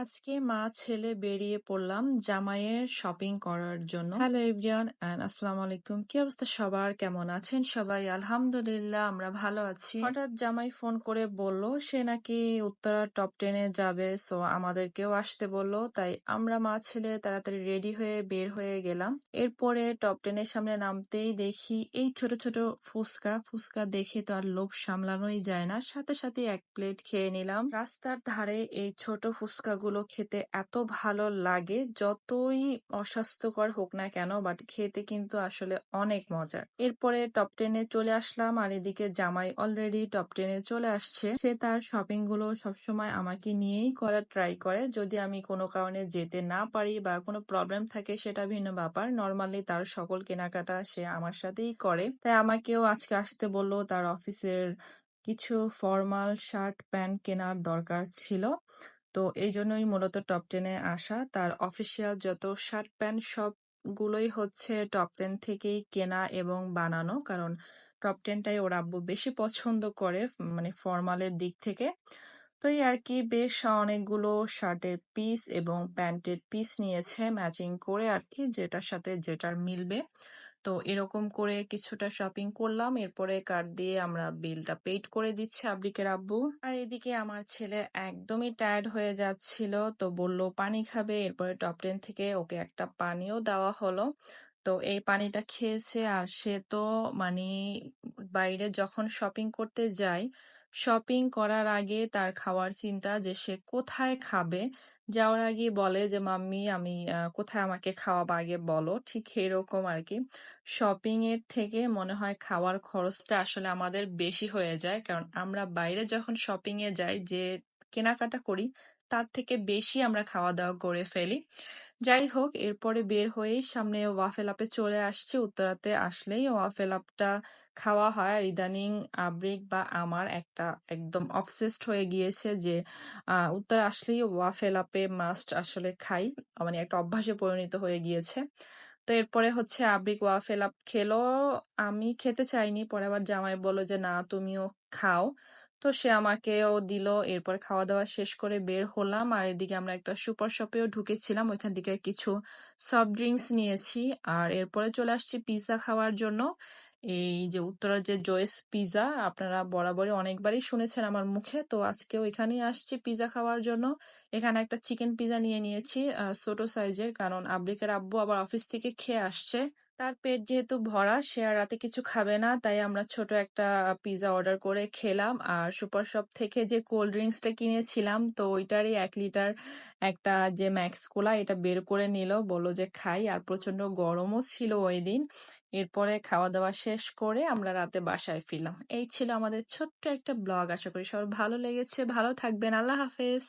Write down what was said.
আজকে মা, ছেলে বেরিয়ে পড়লাম জামাইয়ের শপিং করার জন্য। হ্যালো এভরিওয়ান এন্ড আসসালামু আলাইকুম। কি অবস্থা সবার? কেমন আছেন সবাই? আলহামদুলিল্লাহ, আমরা ভালো আছি। হঠাৎ জামাই ফোন করে বলল, সে নাকি উত্তরা টপ টেনে যাবে। সো আমাদেরকেও আসতে বলল, তাই আমরা মা, ছেলে তাড়াতাড়ি রেডি হয়ে বের হয়ে গেলাম। এরপরে টপ টেনের সামনে নামতেই দেখি এই ছোট ছোট ফুচকা ফুচকা দেখে তো আর লোভ সামলানোই যায় না। সাথে সাথে এক প্লেট খেয়ে নিলাম। রাস্তার ধারে এই ছোট ফুচকাগুলো খেতে এত ভালো লাগে, যতই অস্বাস্থ্যকর হোক না কেন, বাট খেতে কিন্তু আসলে অনেক মজার এরপরে টপ টেনে চলে আসলাম, আর এদিকে জামাই অলরেডি টপ টেনে চলে আসছে। সে তার শপিংগুলো সবসময় আমাকে নিয়েই করার ট্রাই করে। যদি আমি কোনো কারণে যেতে না পারি বা কোনো প্রবলেম থাকে সেটা ভিন্ন ব্যাপার। নর্মালি তার সকল কেনাকাটা সে আমার সাথেই করে। তাই আমাকেও আজকে আসতে বলল, তার অফিসের কিছু ফর্মাল শার্ট প্যান্ট কেনার দরকার ছিল। তো এই জন্যই মূলত টপ টেনে আসা। তার অফিসিয়াল যত শার্ট প্যান্ট সবগুলোই হচ্ছে টপ টেন থেকেই কেনা এবং বানানো। কারণ টপ টেনটাই ওর আব্বু বেশি পছন্দ করে মানে ফর্মালের দিক থেকে। তো এই আর কি, বেশ অনেকগুলো শার্টের পিস এবং প্যান্টের পিস নিয়েছে ম্যাচিং করে আর কি, যেটার সাথে যেটার মিলবে। তো এরকম করে কিছুটা শপিং করলাম। এরপরে কার্ড দিয়ে আমরা বিলটা পেইড করে দিচ্ছি আব্রিকের আব্বু। আর এদিকে আমার ছেলে একদমই টায়ার্ড হয়ে যাচ্ছিল, তো বলল, পানি খাবে। এরপরে টপ টেন থেকে ওকে একটা পানিও দেওয়া হলো। তো এই পানিটা খেয়েছে আর সে তো মানে বাইরে যখন শপিং করতে যায় শপিং করার আগে তার খাওয়ার চিন্তা যে সে কোথায় খাবে? যাওয়ার আগে বলে যে, মাম্মি, আমি কোথায় আমাকে খাওয়াবো আগে বলো। ঠিক এরকম আর কি শপিং এর থেকে মনে হয় খাওয়ার খরচটা আসলে আমাদের বেশি হয়ে যায়। কারণ আমরা বাইরে যখন শপিং এ যাই যে কেনাকাটা করি, তার থেকে বেশি আমরা খাওয়া দাওয়া করে ফেলি। যাই হোক, এরপরে বের হয়েই সামনে ওয়াফেল আপে চলে আসছে। উত্তরাতে আসলেই ওয়াফেল আপটা খাওয়া হয়। আর ইদানিং আব্রিক বা আমার একটা একদম অবসেসড হয়ে গিয়েছে যে উত্তরা আসলেই ওয়াফেল আপে মাস্ট আসলে খাই। মানে একটা অভ্যাসে পরিণত হয়ে গিয়েছে। তো এরপরে হচ্ছে আব্রিক ওয়াফেল আপ খেলো। আমি খেতে চাইনি। পরে আবার জামাই বলো যে, না, তুমিও খাও। তো সে আমাকেও দিল। এরপর খাওয়া দাওয়া শেষ করে বের হলাম। আর এদিকে আমরা একটা সুপার শপেও ঢুকেছিলাম। ওইখান থেকে কিছু সফট ড্রিঙ্কস নিয়েছি। আর এরপরে চলে আসছি পিৎজা খাওয়ার জন্য। এই যে উত্তরার যে জয়েস পিৎজা আপনারা বরাবরই অনেকবারই শুনেছেন আমার মুখে। তো আজকেও এখানেই আসছি পিৎজা খাওয়ার জন্য। এখানে একটা চিকেন পিৎজা নিয়ে নিয়েছি ছোট সাইজের কারণ আব্রিকের আব্বু আবার অফিস থেকে খেয়ে আসছে। তার পেট যেহেতু ভরা, সে আর রাতে কিছু খাবে না, তাই আমরা ছোট একটা পিৎজা অর্ডার করে খেলাম। আর সুপার শপ থেকে যে কোল্ড ড্রিঙ্কসটা কিনেছিলাম, তো ওইটারই এক লিটার একটা যে ম্যাক্স কোলা এটা বের করে নিল। বলল যে খাই, আর প্রচণ্ড গরমও ছিল ওই দিন। এরপরে খাওয়া দাওয়া শেষ করে আমরা রাতে বাসায় ফিরলাম। এই ছিল আমাদের ছোট্ট একটা ব্লগ। আশা করি সবার ভালো লেগেছে। ভালো থাকবেন। আল্লাহ হাফেজ।